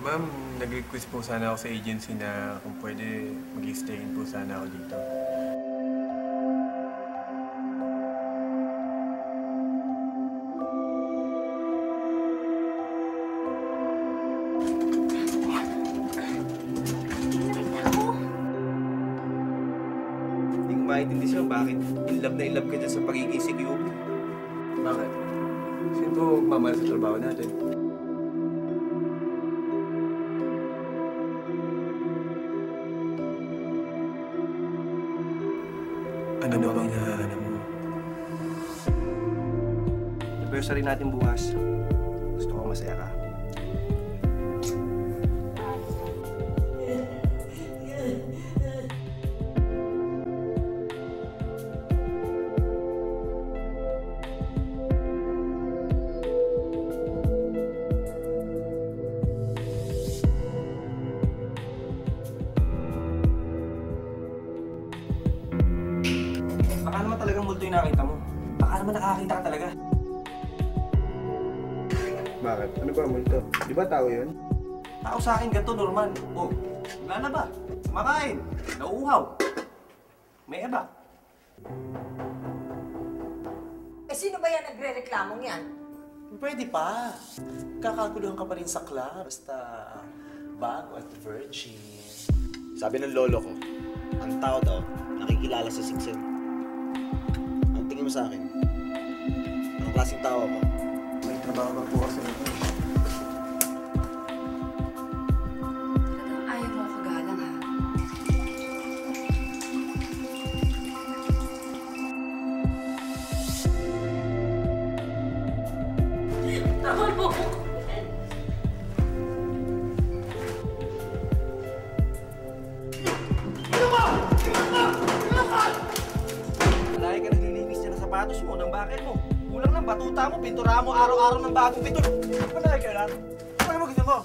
Ma'am, nag-request po sana ako sa agency na kung pwede mag-stay in po sana ako dito. Hindi ko siya bakit in love na in love ka dyan sa pagiging si. Bakit? Sino po magmamahal sa trabaho natin? Ano, ba bang hinahanap mo? Anniversary natin bukas. Gusto ko masaya ka. Baka naman talagang multo yung nakita mo. Baka naman nakakita ka talaga. Bakit? Ano ba multo? Di ba tao yun? Tao sa akin ganito, normal. Oh, wala na ba? Kumakain. Nauuhaw. May eba. Eh, sino ba yan nagre-reklamong yan? Pwede pa. Kakaguluhan ka pa rin sa club. Basta bago at virgin. Sabi ng lolo ko, ang tao daw, nakikilala sa siksin. Mo sa akin? Anong klaseng tao ako? May trabaho ba po kasi ako? Talagang ayaw mo ako galang, ha? Tama mo! Sapatos mo, ng bakit mo. Kulang ng batuta mo, pintura mo araw-araw ng bagong pintura. Malaki ka lang. Ano mo gusto mo?